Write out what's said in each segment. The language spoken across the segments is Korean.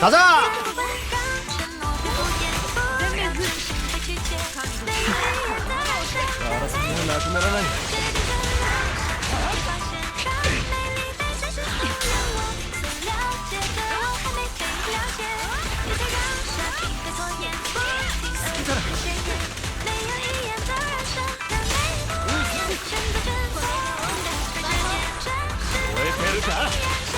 가 자! 争いがなくならない燃えてるか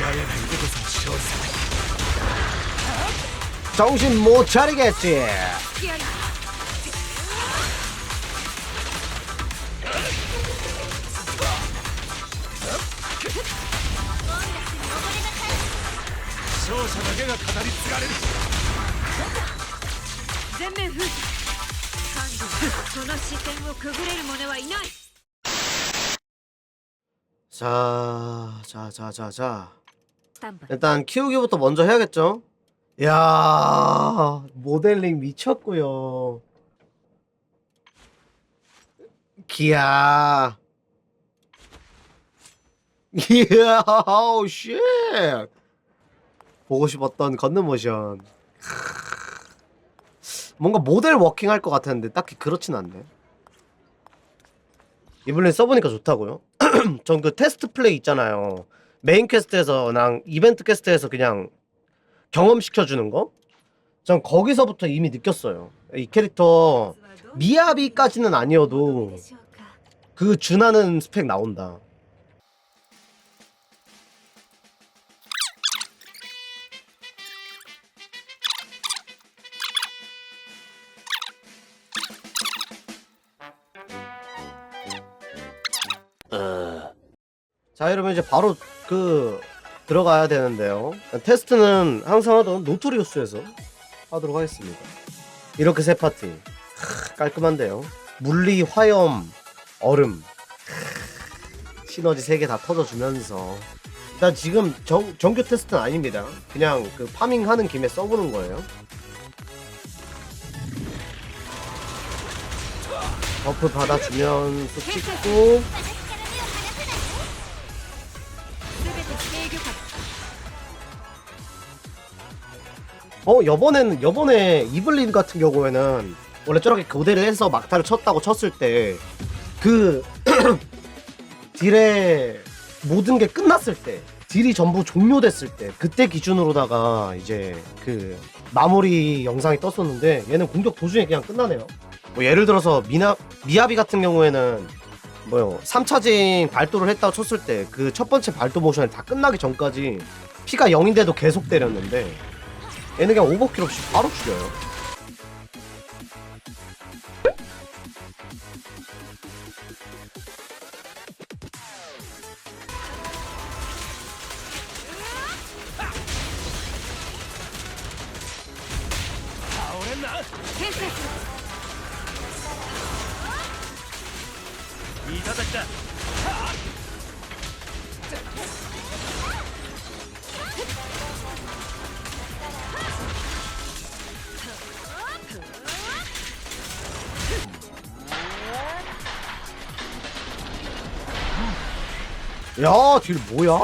야야가 이곳에서 시원사 정신 못 차리겠지. 全面封鎖管理その視線をくぐれる者はいない 자, 자, 자, 자, 자. スタンバイ 일단 키우기부터 먼저 해야겠죠? 야 모델링 미쳤고요. 기야. 이야, 오 쉣. 보고 싶었던 걷는 모션. 뭔가 모델 워킹 할 것 같았는데 딱히 그렇진 않네. 이블린 써보니까 좋다고요? 전 그 테스트 플레이 있잖아요. 메인 퀘스트에서 그냥 이벤트 퀘스트에서 그냥 경험시켜주는 거? 전 거기서부터 이미 느꼈어요. 이 캐릭터 미야비까지는 아니어도 그 준하는 스펙 나온다. 자 여러분 이제 바로 그 들어가야 되는데요. 테스트는 항상 하던 노토리우스에서 하도록 하겠습니다. 이렇게 세 파티 크, 깔끔한데요. 물리 화염 얼음. 크, 시너지 세 개 다 터져주면서. 일단 지금 정, 정규 테스트는 아닙니다. 그냥 그 파밍 하는 김에 써보는 거예요. 버프 받아주면 또 찍고 어 여번에는 여번에 이블린 같은 경우에는 원래 저렇게 교대를 해서 막타를 쳤다고 쳤을 때 그 딜의 모든 게 끝났을 때 딜이 전부 종료됐을 때 그때 기준으로다가 이제 그 마무리 영상이 떴었는데 얘는 공격 도중에 그냥 끝나네요. 뭐 예를 들어서 미나 미야비 같은 경우에는 뭐요 3차징 발도를 했다고 쳤을 때 그 첫 번째 발도 모션이 다 끝나기 전까지 피가 0인데도 계속 때렸는데 얘는 그냥 오버킬 없이 바로 죽여요. 아오렌나 야, 딜 뭐야?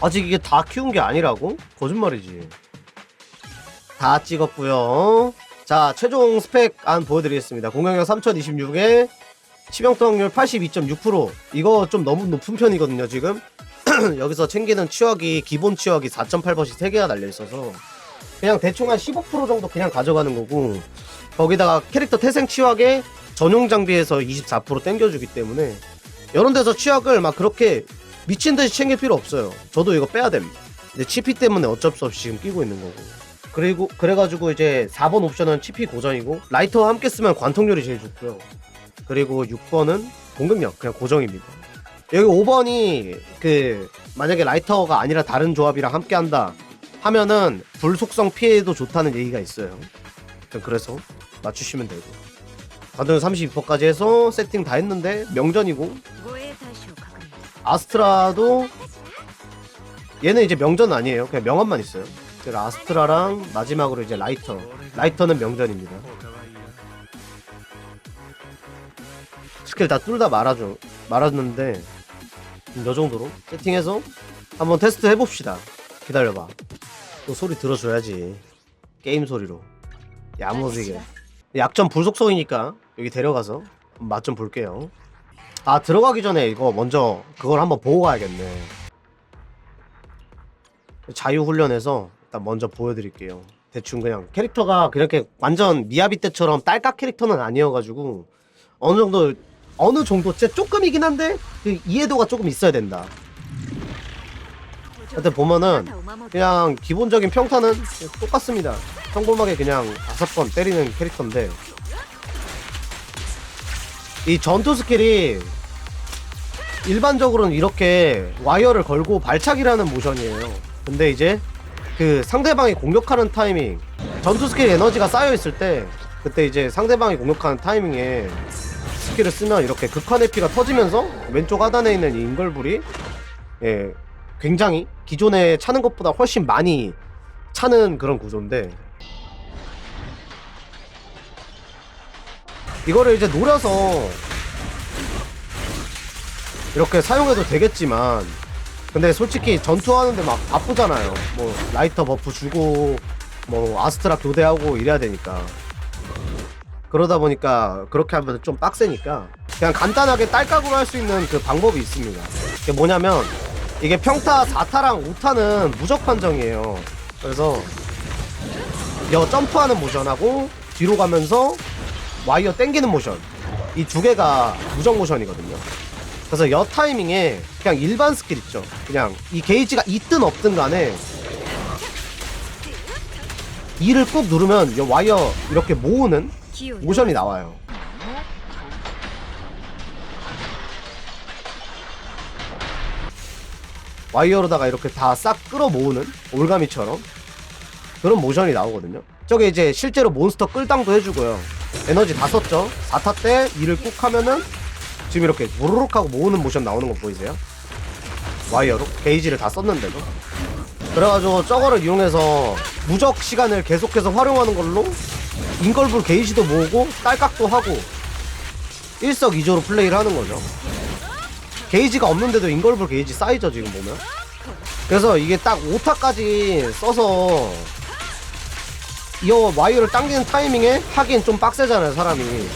아직 이게 다 키운 게 아니라고? 거짓말이지. 다 찍었고요. 자, 최종 스펙 안 보여드리겠습니다. 공격력 3026에 치명타 확률 82.6%. 이거 좀 너무 높은 편이거든요, 지금. 여기서 챙기는 치확이 기본 치확이 4.8번씩 3개가 달려 있어서 그냥 대충 한 15% 정도 그냥 가져가는 거고 거기다가 캐릭터 태생 치확에 전용 장비에서 24% 땡겨주기 때문에 이런 데서 치약을 막 그렇게 미친 듯이 챙길 필요 없어요. 저도 이거 빼야 됨. 근데 치피 때문에 어쩔 수 없이 지금 끼고 있는 거고. 그리고 그래가지고 이제 4번 옵션은 치피 고정이고 라이터와 함께 쓰면 관통률이 제일 좋고요. 그리고 6번은 공격력 그냥 고정입니다. 여기 5번이 그 만약에 라이터가 아니라 다른 조합이랑 함께 한다 하면은 불속성 피해도 좋다는 얘기가 있어요. 그래서 맞추시면 되고. 다들 32%까지 해서 세팅 다 했는데 명전이고 아스트라도 얘는 이제 명전 아니에요. 그냥 명함만 있어요. 그래서 아스트라랑 마지막으로 이제 라이터. 라이터는 명전입니다. 스킬 다둘다 말아줘 말았는데 요 정도로 세팅해서 한번 테스트 해봅시다. 기다려봐. 또 소리 들어줘야지. 게임 소리로. 야무지게. 약점 불속성이니까 여기 데려가서 맛 좀 볼게요. 아 들어가기 전에 이거 먼저 그걸 한번 보고 가야겠네. 자유훈련에서 일단 먼저 보여드릴게요. 대충 그냥 캐릭터가 그렇게 완전 미야비 때처럼 딸깍 캐릭터는 아니어가지고 어느 정도 어느 정도 째 조금이긴 한데 그 이해도가 조금 있어야 된다. 하여튼 보면은 그냥 기본적인 평타는 똑같습니다. 평범하게 그냥 다섯 번 때리는 캐릭터인데 이 전투 스킬이 일반적으로는 이렇게 와이어를 걸고 발차기라는 모션이에요. 근데 이제 그 상대방이 공격하는 타이밍 전투 스킬 에너지가 쌓여 있을 때 그때 이제 상대방이 공격하는 타이밍에 스킬을 쓰면 이렇게 극한 에피가 터지면서 왼쪽 하단에 있는 이 인걸불이 예 굉장히 기존에 차는 것보다 훨씬 많이 차는 그런 구조인데 이거를 이제 노려서 이렇게 사용해도 되겠지만 근데 솔직히 전투하는데 막 바쁘잖아요. 뭐 라이터 버프 주고 뭐 아스트라 교대하고 이래야 되니까. 그러다 보니까 그렇게 하면 좀 빡세니까 그냥 간단하게 딸깍으로 할 수 있는 그 방법이 있습니다. 그게 뭐냐면 이게 평타 4타랑 5타는 무적 판정이에요. 그래서 여 점프하는 모션하고 뒤로 가면서 와이어 땡기는 모션. 이 두 개가 무적 모션이거든요. 그래서 여 타이밍에 그냥 일반 스킬 있죠. 그냥 이 게이지가 있든 없든 간에 이를 꾹 누르면 이 와이어 이렇게 모으는 모션이 나와요. 와이어로다가 이렇게 다 싹 끌어 모으는 올가미처럼 그런 모션이 나오거든요. 저게 이제 실제로 몬스터 끌당도 해주고요 에너지 다 썼죠? 4타 때 이를 꾹 하면은 지금 이렇게 무르륵 하고 모으는 모션 나오는 거 보이세요? 와이어로? 게이지를 다 썼는데도. 그래가지고 저거를 이용해서 무적 시간을 계속해서 활용하는 걸로 인걸불 게이지도 모으고 딸깍도 하고 일석이조로 플레이를 하는 거죠. 게이지가 없는데도 인걸불 게이지 쌓이죠 지금 보면. 그래서 이게 딱 5타까지 써서 이 와이어를 당기는 타이밍에 하긴 좀 빡세잖아요 사람이.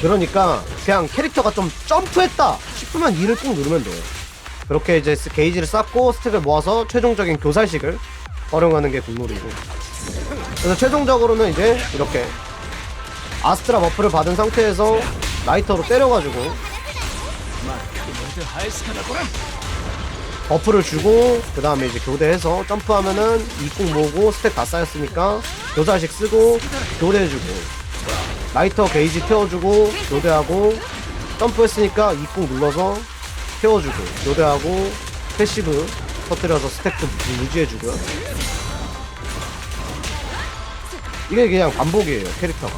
그러니까 그냥 캐릭터가 좀 점프했다 싶으면 이를 꾹 누르면 돼요. 그렇게 이제 스- 게이지를 쌓고 스택을 모아서 최종적인 교살식을 활용하는 게 국룰이고. 그래서 최종적으로는 이제 이렇게 아스트라 버프를 받은 상태에서 라이터로 때려가지고 버프를 주고 그 다음에 이제 교대해서 점프하면은 이꾹 모으고 스택 다 쌓였으니까 교살식 쓰고 교대해주고 라이터 게이지 태워주고 교대하고 점프했으니까 이꾹 눌러서 태워주고 교대하고 패시브 터뜨려서 스택 좀 유지해주고요 이게 그냥 반복이에요 캐릭터가.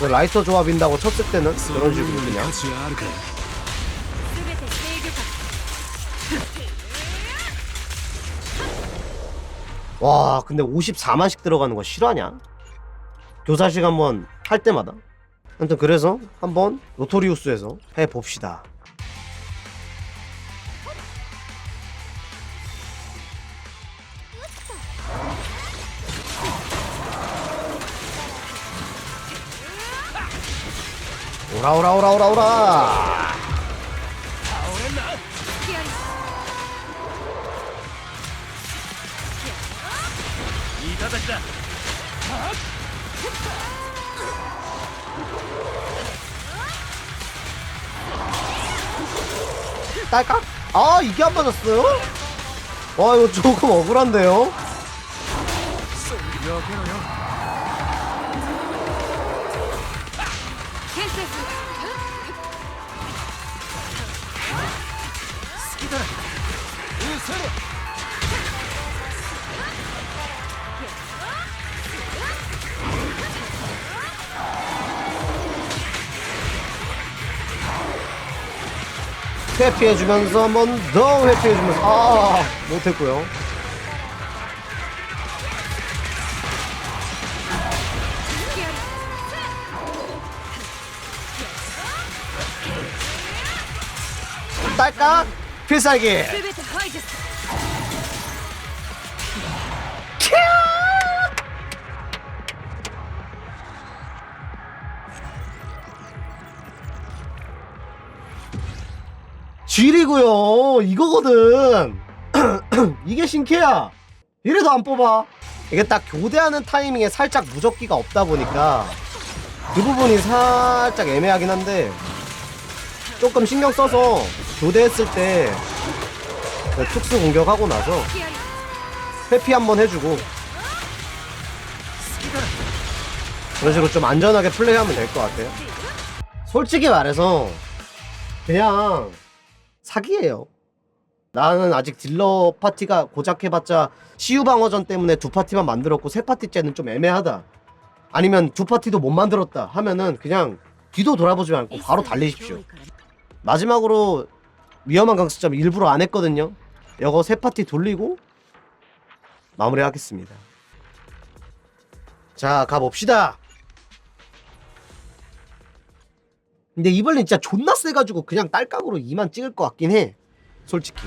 라이터 조합인다고 쳤을 때는 그런 식으로 그냥 와 근데 54만씩 들어가는 거 실화냐? 교사식 한번 할 때마다. 아무튼 그래서 한번 노토리우스에서 해봅시다. 오라 오라 오라 오라 오라 바닥이다. 딸깍. 아 이게 안 맞았어요? 와 이거 조금 억울한데요? 회피해주면서 한 번 더 회피해주면서 아 못했고요. 딸깍 필살기 G리고요. 이거거든. 이게 신캐야. 이래도 안 뽑아. 이게 딱 교대하는 타이밍에 살짝 무적기가 없다 보니까 그 부분이 살짝 애매하긴 한데 조금 신경 써서 교대했을 때 그 특수 공격하고 나서 회피 한번 해주고 그런 식으로 좀 안전하게 플레이하면 될 것 같아요. 솔직히 말해서 그냥 사기예요. 나는 아직 딜러 파티가 고작 해봤자 CU 방어전 때문에 두 파티만 만들었고 세 파티째는 좀 애매하다. 아니면 두 파티도 못 만들었다 하면은 그냥 뒤도 돌아보지 않고 바로 달리십시오. 마지막으로 위험한 강수점 일부러 안 했거든요. 이거 세 파티 돌리고 마무리하겠습니다. 자 가봅시다. 근데 이번엔 진짜 존나 세가지고 그냥 딸깍으로 2만 찍을 것 같긴 해. 솔직히.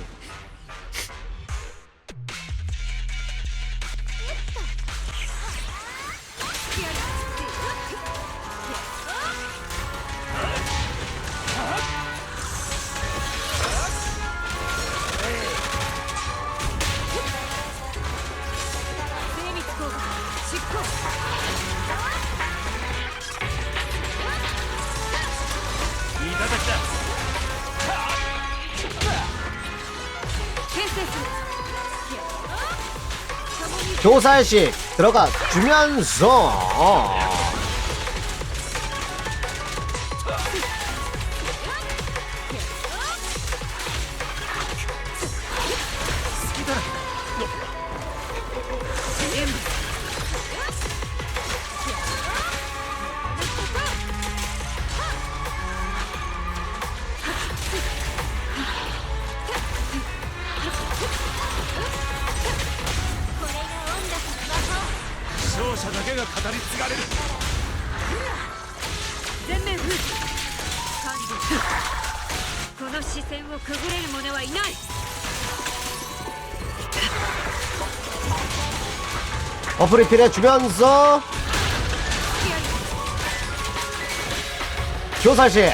교살식 들어가 주면서 어프리필 해주면서 교살식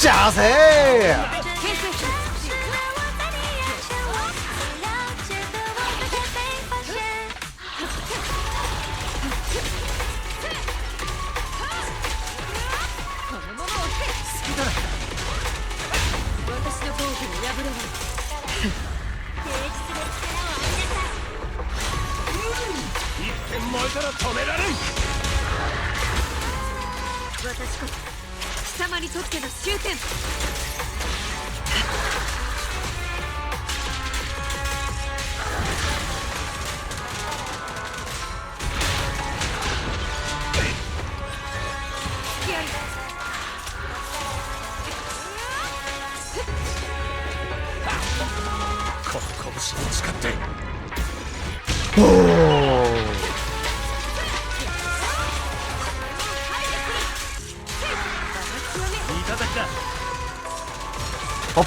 자세 一点燃えたら止められん。私こそ貴様にとっての終点。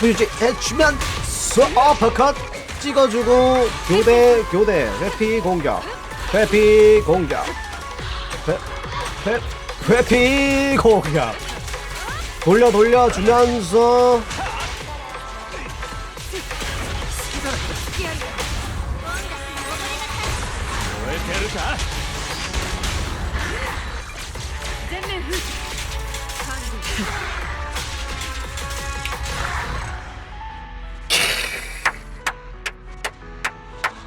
버프 유지 해주면서 어퍼컷 찍어주고 교대 교대. 회피 공격. 회피 공격. 회, 회, 회피 공격. 돌려 돌려 주면서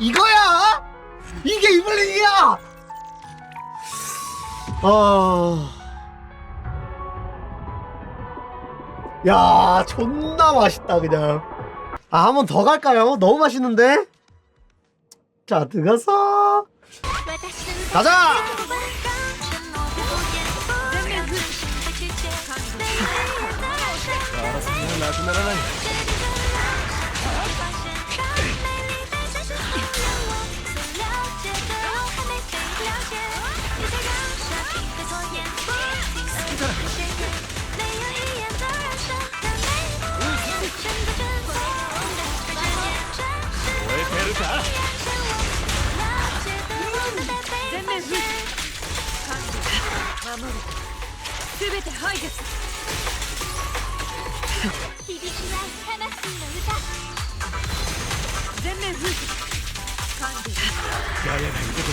이거야? 이게 이블린이야? 아... 야 존나 맛있다 그냥. 아 한 번 더 갈까요? 너무 맛있는데? 자 들어가서. 가자! 全て排月響きの歌全面封じ。な腕こ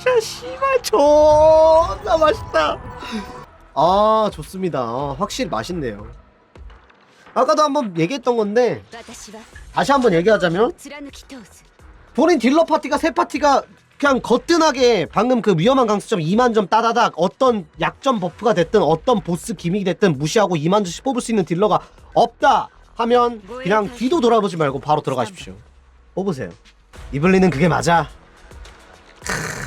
진짜 씨발 존나 맛있다. 아 좋습니다. 아, 확실히 맛있네요. 아까도 한번 얘기했던 건데 다시 한번 얘기하자면 본인 딜러 파티가 세 파티가 그냥 거뜬하게 방금 그 위험한 강수점 2만 점 따다닥 어떤 약점 버프가 됐든 어떤 보스 기믹이 됐든 무시하고 2만 점씩 뽑을 수 있는 딜러가 없다 하면 그냥 뒤도 돌아보지 말고 바로 들어가십시오. 뽑으세요. 이블리는 그게 맞아. 크으.